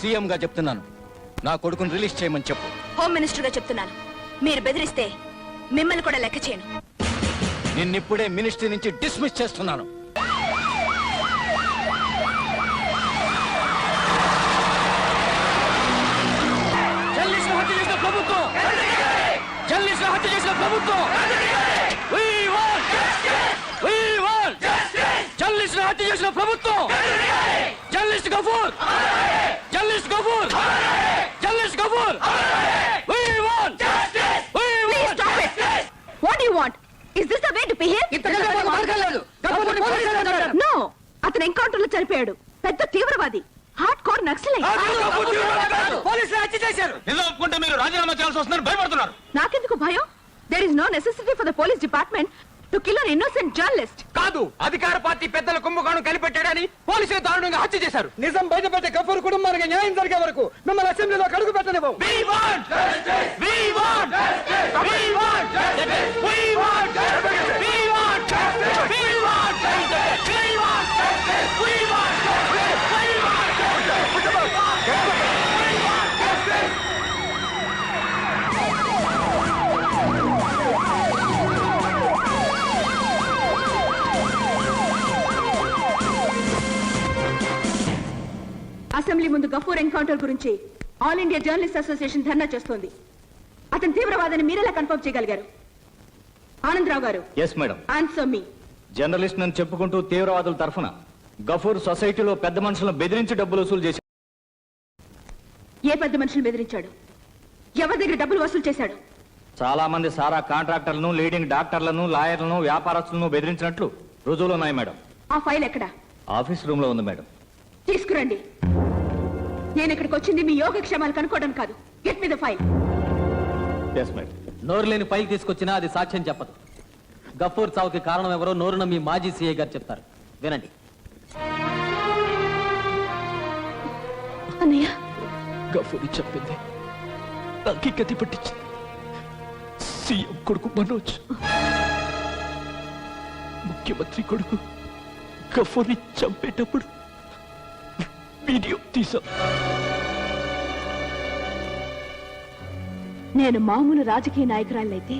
CM గా చెప్తున్నాను. నా కొడుకుని రిలీజ్ చేయమని చెప్పు. హోమ్ మినిస్టర్గా చెప్తున్నాను. మీరు బెదిరిస్తే మిమ్మల్ని కూడా లెక్క చేయను. నిన్నిప్పుడే మినిస్ట్రీ నుంచి డిస్మిస్ చేస్తున్నాను. ప్రభుత్వం. Gafoor! Journalist Gafoor! Journalist Gafoor! We want We Please want stop it. What do you want? Is this the way to behave? No. అతను ఎన్కౌంటర్లో చనిపోయాడు. పెద్ద తీవ్రవాది. హార్డ్ కోర్ నక్సలైట్ పోలీసులు హత్య చేశారు. నిజం ఒప్పుకుంటే మీరు రాజీనామా చేయాల్సి వస్తుందని భయపడుతున్నారు. నాకెందుకు భయం? There is no necessity for the police department to kill an innocent journalist కాదు అధికార పార్టీ పెద్దల కుంభకోణం కనిపెట్టాడని పోలీసులు దారుణంగా హత్య చేశారు నిజం బయటపెట్టే కపూర్ కుటుంబానికి న్యాయం జరిగే వరకు మిమ్మల్ని అసెంబ్లీలో కడుగు పెట్టనివ్వం We want justice. We want justice. We want justice. We want justice. Gafoor encounter గురించి ఆల్ ఇండియా జర్నలిస్ట్ అసోసియేషన్ ధర్నా చేస్తోంది. అతను తీవ్రవాదని మీరెలా కన్ఫర్మ్ చేయగలిగారు? Anandarao garu. Yes madam answer మీ జర్నలిస్ట్ నన్ను చెప్పుకుంటూ తీవ్రవాదుల తరఫున గఫూర్ సొసైటీలో పెద్ద మనుషులను బెదిరించి డబ్బులు వసూలు చేశారు. ఏ పెద్ద మనుషులు బెదిరించాడు? ఎవరి దగ్గర డబ్బులు వసూలు చేశాడు? చాలా మంది సారా కాంట్రాక్టర్లను లీడింగ్ డాక్టర్లను లాయర్లను వ్యాపారస్తులను బెదిరించినట్లు రుజువులు ఉన్నాయి మేడం ఆ ఫైల్ ఎక్కడ? ఆఫీస్ రూమ్లో ఉంది మేడం తీసుకురండి. నేను ఇక్కడికి వచ్చింది మీ యోగక్షేమాలు కనుక్కోవడం కాదు. గెట్ మీ ద ఫైల్ నోరు లేని ఫైల్ తీసుకొచ్చినా అది సాక్ష్యం చెప్పదు. గఫూర్ చావుకి కారణం ఎవరో నోరున మీ మాజీ సీఏ గారు చెప్తారు. వినండి. అన్నయ్య. గఫూరి చెప్పింది. నాకే గతి పట్టించింది. సీఎం కొడుకు మనోజ్. ముఖ్యమంత్రి కొడుకు గఫూర్ని చంపేటప్పుడు వీడియో తీసాం నేను మామూలు రాజకీయ నాయకురాలైతే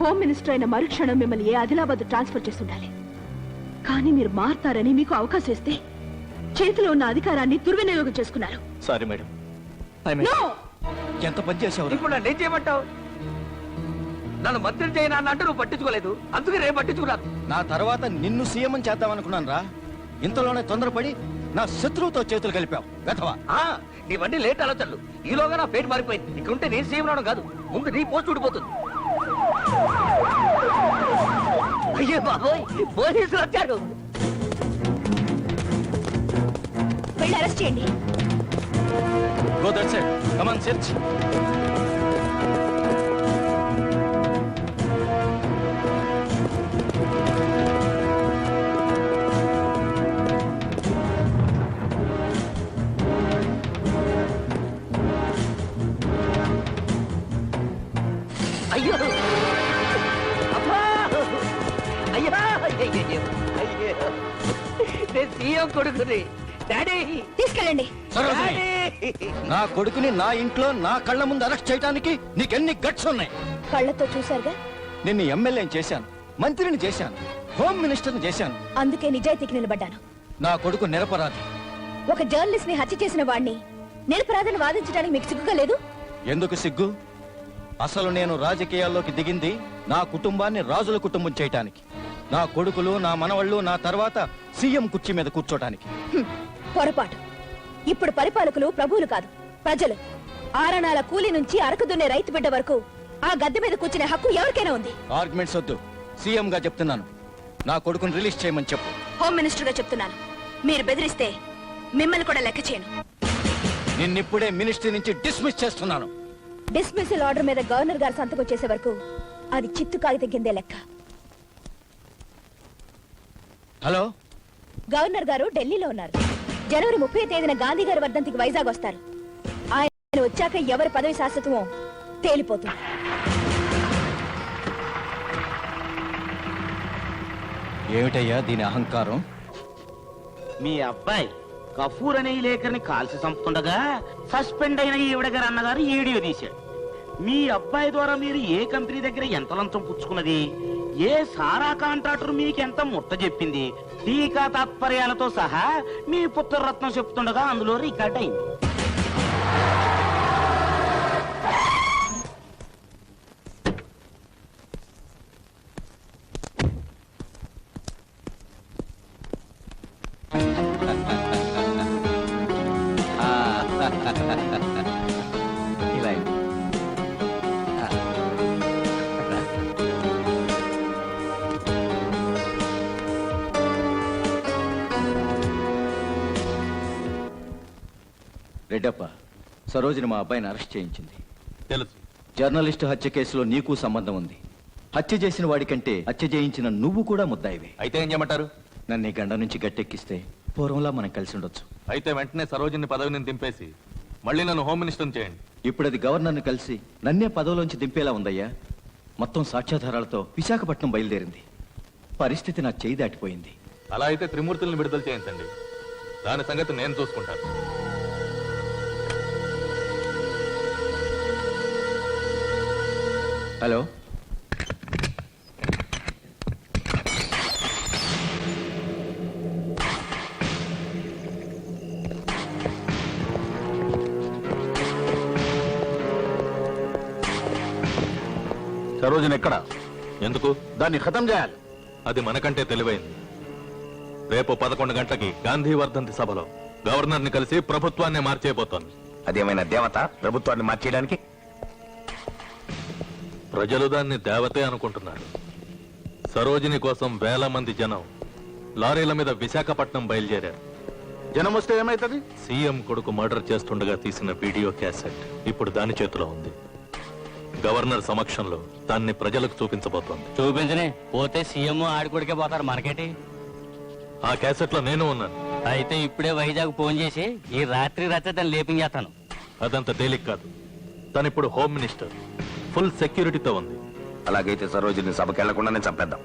హోమ్ మినిస్టర్ అయిన మరుక్షణం మిమ్మల్ని ఏ ఆదిలాబాద్ ట్రాన్స్ఫర్ చేస్తుండాలి. కానీ మీరు మారతారని మీకు అవకాశం ఇస్తే చేతిలో ఉన్న అధికారాన్ని దుర్వినియోగం చేసుకున్నారు. Sorry madam. No! ఎంత పని చేసావు? ఇప్పుడు నన్ను ఏం చేయమంటావు? నన్ను మంత్రి చేయనా అంటే నువ్వు పట్టించుకోలేదు. అందుకే రేపు పట్టించుకున్నాను. నా తర్వాత నిన్ను సీఎం చేద్దామనుకున్నాను రా. ఇంతలోనే తొందరపడి నా శత్రువుతో చేతులు కలిపావు వెధవా. ఆ, నీవన్నీ లేట్ ఆలోచనలు. ఈలోగా నా పేరు మారిపోయింది. ఇక్కడ ఉంటే నేను సీఎం రావడం కాదు. ముందు నీ పోస్ట్ ఊడిపోతుంది. అయ్యే బాబోయ్ పోలీసులు వచ్చారు. వెళ్ళి అరెస్ట్ చేయండి. Go that side come on search కొడుకుని. డాడీ! తీసుకెళ్ళండి. సరోజిని డాడీ! నా కొడుకుని నా ఇంట్లో నా కళ్ళ ముందు అరెస్ట్ చేయడానికి నీకెన్ని గట్స్ ఉన్నాయి? కళ్ళతో చూశారుగా? నిన్ను ఎమ్మెల్యేని చేశాను మంత్రిని చేశాను హోమ్ మినిస్టర్ని చేశాను. అందుకే నిజాయితీకి నిలబడ్డాను. నా కొడుకు నిరపరాధి. ఒక జర్నలిస్ట్ని హత్య చేసిన వాడిని నిరపరాధని వాదించడానికి మీకు సిగ్గుగా లేదు? ఎందుకు సిగ్గు? అసలు నేను రాజకీయాల్లోకి దిగింది నా కుటుంబాన్ని రాజుల కుటుంబం చేయటానికి. నా కొడుకులు నా మనవళ్ళు నా తర్వాత సీఎం కుర్చీ మీద కూర్చోటానికి. పొరపాటు. ఇప్పుడు పరిపాలకులు ప్రభువులు కాదు ప్రజలు. ఆరణాల కూలి నుంచి అరకు దున్నే రైతు బిడ్డ వరకు ఆ గద్దె మీద కూర్చునే హక్కు ఎవరికైనా ఉంది? ఆర్గ్యుమెంట్స్ వద్దు. సీఎం గా చెప్తున్నాను. నా కొడుకుని రిలీజ్ చేయమని చెప్పు. హోమ్ మినిస్టర్గా చెప్తున్నాను. మీరు బెదిరిస్తే మిమ్మల్ని కూడా లెక్క చేయను. నిన్నిప్పుడే మినిస్ట్రీ నుంచి డిస్మిస్ చేస్తున్నాను. డిస్మిసల్ ఆర్డర్ మీద గవర్నర్ గారు సంతకం చేసే వరకు అది చిత్తు కాగితం కిందే లెక్క. హలో. గవర్నర్ గారు ఢిల్లీలో ఉన్నారు. జనవరి ముప్పై తేదీన గాంధీ గారి వర్ధంతికి వైజాగ్ వస్తారు. ఆయన వచ్చాక ఎవరి పదవి శాశ్వతమో తేలిపోతుంది. ఏమిటయ్యా దీని అహంకారం? మీ అబ్బాయి కఫూర్ అనే ఈ లేఖరిని కాల్చి చంపుతుండగా సస్పెండ్ అయిన ఈవిడ గారు అన్నగారు ఈ వీడియో తీశాడు. మీ అబ్బాయి ద్వారా మీరు ఏ కంపెనీ దగ్గర ఎంత లంచం పుచ్చుకున్నది? ఏ సారా కాంట్రాక్టర్ మీకెంత ముట్ట చెప్పింది? టీకా తాత్పర్యాలతో సహా మీ పుత్రరత్నం చెప్తుండగా అందులో రికార్డ్ అయింది. రెడ్డప్ప సరోజిని మా అబ్బాయిని అరెస్ట్ చేయించింది. తెలుసు. జర్నలిస్ట్ హత్య కేసులో నీకు సంబంధం ఉంది. హత్య చేసిన వాడికంటే హత్య చేయించిన నువ్వు కూడా ముద్దాయివే. అయితే ఏం చేయమంటారు? నన్ను ఈ గండ నుంచి గట్టెక్కిస్తే పూర్వంలా మనం కలిసి ఉండొచ్చు. అయితే వెంటనే సరోజిని పదవిని దింపేసి మళ్ళీ నన్ను హోమ్ మినిస్టర్ చేయండి. ఇప్పుడు అది గవర్నర్ని కలిసి నన్నే పదవిలోంచి దింపేలా ఉందయ్యా? మొత్తం సాక్ష్యాధారాలతో విశాఖపట్నం బయలుదేరింది. పరిస్థితి నా చేయి దాటిపోయింది. అలా అయితే త్రిమూర్తుల్ని విడుదల చేయించండి. దాని సంగతి నేను చూసుకుంటాను. హలో. సరోజిని ఎక్కడ? ఎందుకు? దాన్ని ఖతం చేయాలి. అది మనకంటే తెలివైంది. రేపు పదకొండు గంటలకి గాంధీ వర్ధంతి సభలో గవర్నర్ని కలిసి ప్రభుత్వాన్ని మార్చేయబోతోంది. అదేమైనా దేవత ప్రభుత్వాన్ని మార్చేయడానికి? ప్రజలు దాన్ని దేవతే అనుకుంటున్నారు. సరోజిని కోసం వేల మంది జనం లారీల మీద విశాఖపట్నం బయలుదేరారు. జనం వస్తే ఏమైతుంది? సీఎం కొడుకు మర్డర్ చేస్తుండగా తీసిన వీడియో క్యాసెట్ ఇప్పుడు దాని చేతిలో ఉంది. గవర్నర్ సమక్షంలో దాన్ని ప్రజలకు చూపించబోతోంది. చూపించని పోతే సీఎం ఆడికొడికే పోతారు మనకేటి? ఆ క్యాసెట్లో నేను ఉన్నాను. అయితే ఇప్పుడే వైజాగ్ ఫోన్ చేసి ఈ రాత్రి రాత్రి తను లేపించేస్తాను అదంత తేలిక కాదు. తను ఇప్పుడు హోమ్ మినిస్టర్. ఫుల్ సెక్యూరిటీతో ఉంది. అలాగైతే సరోజిని సభకి వెళ్ళకుండానే చంపేద్దాం.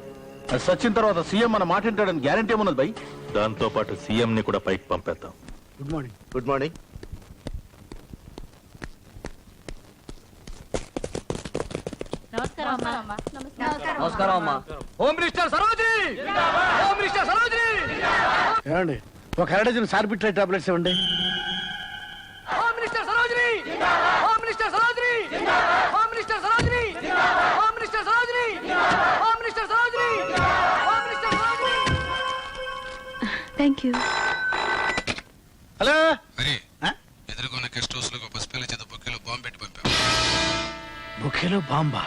అది సచ్చిన తర్వాత సీఎం మన మాట వింటాడని గ్యారంటీ ఏమున్నది బై దాంతో పాటు సీఎం ని కూడా పైకి పంపేద్దాం. గుడ్ మార్నింగ్ గుడ్ మార్నింగ్ నమస్కారం అమ్మా. Home minister Sarojini home minister Sarojini ఏమండి ఒక హెరడజన్ సార్బిట్రేట్ టాబ్లెట్స్ ఇవ్వండి. Thank you hello? మరి ఎదుర్కొన్న గెస్ట్ హౌస్లో ఒక పసిపిల్ల చేత బొక్కెలో బాంబు పెట్టి పంపాం. బుకేలో బాంబా?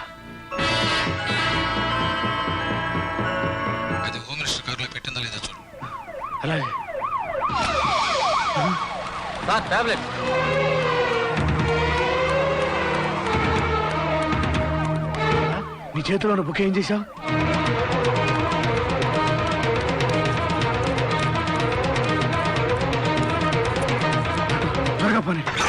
అది హోమ్ మినిస్టర్ కారులో పెట్టిందా లేదా చూడు. అలాగే. Sir tablet. నీ చేతిలో ఉన్న బుక్ ఏం చేశావు? త్వరగా పని.